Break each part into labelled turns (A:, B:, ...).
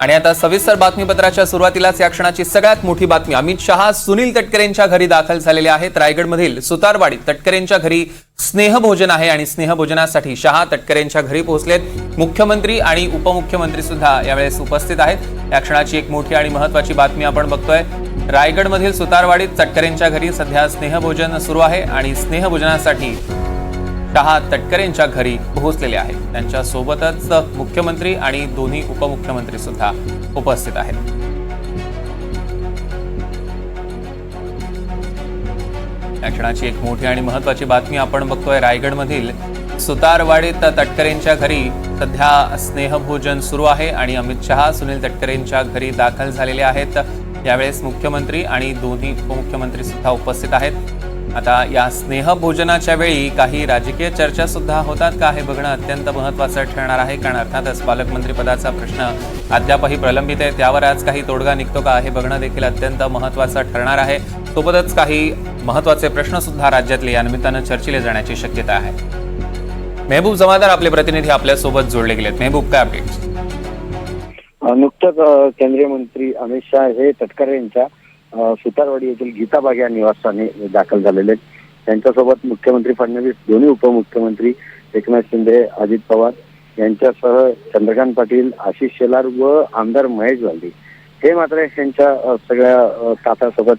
A: आणि आता सविस्तर बातमीपत्राच्या सुरुवातीलाच या क्षणाची सगळ्यात मोठी बातमी. अमित शहा सुनील तटकरेंच्या घरी दाखल झालेले आहेत. रायगडमधील सुतारवाडीत तटकरेंच्या घरी स्नेहभोजन आहे आणि स्नेहभोजनासाठी शहा तटकरेंच्या घरी पोहोचलेत. मुख्यमंत्री आणि उपमुख्यमंत्री सुद्धा यावेळेस उपस्थित आहेत. या क्षणाची एक मोठी आणि महत्वाची बातमी आपण बघतोय. रायगडमधील सुतारवाडीत तटकरेंच्या घरी सध्या स्नेहभोजन सुरू आहे आणि स्नेहभोजनासाठी शहा तटकरेंच्या घरी पोहोचलेले आहेत. त्यांच्या सोबतच मुख्यमंत्री आणि दोन्ही उपमुख्यमंत्री सुद्धा उपस्थित आहेत. या क्षणाची एक मोठी आणि महत्वाची बातमी आपण बघतोय रायगडमधील सुतारवाडीत तटकरेंच्या घरी सध्या स्नेहभोजन सुरू आहे आणि अमित शहा सुनील तटकरेंच्या घरी दाखल झालेले आहेत. यावेळेस मुख्यमंत्री आणि दोन्ही उपमुख्यमंत्री सुद्धा उपस्थित आहेत. आता या स्नेहभोजनाच्या वेळी काही राजकीय चर्चा सुद्धा होतात का हे बघणं अत्यंत महत्वाचं ठरणार आहे. कारण अर्थातच पालकमंत्रीपदाचा प्रश्न अद्यापही प्रलंबित आहे. त्यावर आज काही तोडगा निघतो का हे बघणं देखील अत्यंत महत्वाचं ठरणार आहे. सोबतच काही महत्त्वाचे प्रश्न सुद्धा राज्यातले या निमित्तानं चर्चिले जाण्याची शक्यता आहे. मेहबूब जमादार आपले प्रतिनिधी आपल्यासोबत जोडले गेलेत. मेहबूब काय अपडेट
B: नुकतंच केंद्रीय मंत्री अमित शहा हे तटकरे यांच्या सुतारवाडी येथील गीताबाग या निवासस्थानी दाखल झालेले आहेत. त्यांच्यासोबत मुख्यमंत्री फडणवीस दोन्ही उपमुख्यमंत्री एकनाथ शिंदे अजित पवार यांच्यासह चंद्रकांत पाटील आशिष शेलार व आमदार महेश गांधी. हे मात्र यांच्या सगळ्या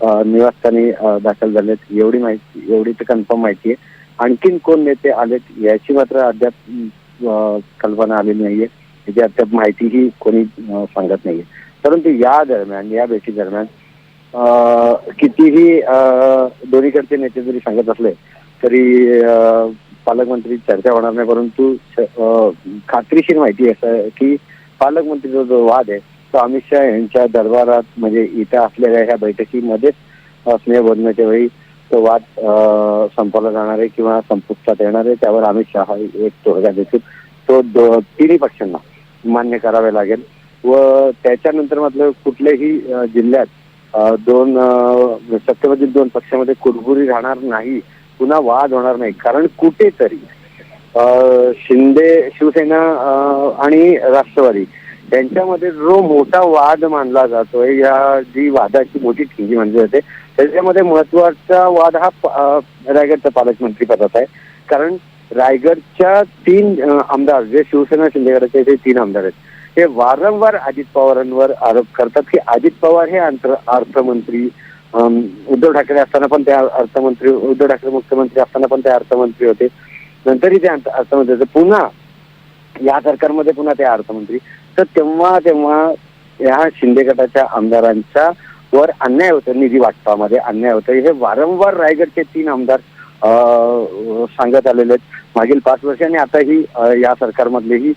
B: अ, निवासस्थानी दाखल झालेत एवढी माहिती एवढी तर कन्फर्म माहिती आहे. आणखीन कोण नेते आलेत याची मात्र अद्याप कल्पना आलेली नाहीये. त्याची अद्याप माहितीही कोणी सांगत नाहीये. परंतु या दरम्यान या भेटी दरम्यान कितीही दोन्हीकडचे नेते जरी सांगत असले तरी पालकमंत्री चर्चा होणार नाही परंतु खात्रीशीर माहिती असं आहे की पालकमंत्रीचा जो वाद आहे तो अमित शहा यांच्या दरबारात म्हणजे इथं असलेल्या ह्या बैठकीमध्येच स्नेह स्नेहबोधनाच्या वेळी तो वाद संपवला जाणार आहे किंवा संपुष्टात येणार आहे. त्यावर अमित शहा एक तोडगा देतील. तो दो- तिन्ही पक्षांना मान्य करावे लागेल. व त्याच्यानंतर मात्र कुठल्याही जिल्ह्यात दोन सत्तेमधील दोन पक्षामध्ये कुरबुरी राहणार नाही पुन्हा वाद होणार नाही. कारण कुठेतरी शिंदे शिवसेना आणि राष्ट्रवादी यांच्यामध्ये जो मोठा वाद मानला जातोय या जी वादाची मोठी ठिंगी मानली जाते त्याच्यामध्ये महत्त्वाचा वाद हा रायगडचा पालकमंत्री पदाचा आहे. कारण रायगडच्या तीन आमदार जे शिवसेना शिंदेगडाचे तीन आमदार आहेत. हे वारंवार अजित पवारांवर आरोप करतात की अजित पवार हे अंतर- अर्थमंत्री उद्धव ठाकरे असताना पण ते अर्थमंत्री उद्धव ठाकरे मुख्यमंत्री असताना पण ते अर्थमंत्री होते. नंतरही ते अर्थमंत्री होते. पुन्हा या सरकारमध्ये पुन्हा ते अर्थमंत्री. तर तेव्हा तेव्हा या शिंदे गटाच्या आमदारांच्या वर अन्याय होतो निधी वाटपामध्ये अन्याय होतो. हे वारंवार रायगडचे तीन आमदार अं, सांगत आलेले आहेत. मागील पाच वर्ष आणि आताही ही या सरकारमधलेही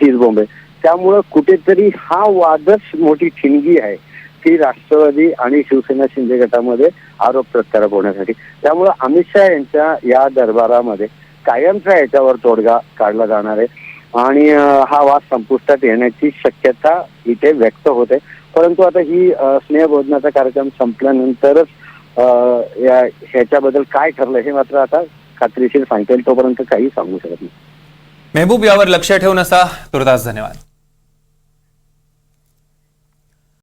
B: तीस बोंबे त्यामुळं कुठेतरी हा वादच मोठी ठिणगी आहे की राष्ट्रवादी आणि शिवसेना शिंदे गटामध्ये आरोप प्रत्यारोप होण्यासाठी. त्यामुळं अमित शहा यांच्या या दरबारामध्ये कायमचा याच्यावर तोडगा काढला जाणार आहे. आणि हा वाद संपुष्टात येण्याची शक्यता इथे व्यक्त होते. परंतु आता ही स्नेहभोजनाचा कार्यक्रम संपल्यानंतरच या ह्याच्याबद्दल काय ठरलं हे मात्र आता खात्रीशीर सांगता येईल तोपर्यंत काही सांगू शकत नाही.
A: मेहबूब यावर लक्ष ठेवून असा तुर्तास धन्यवाद.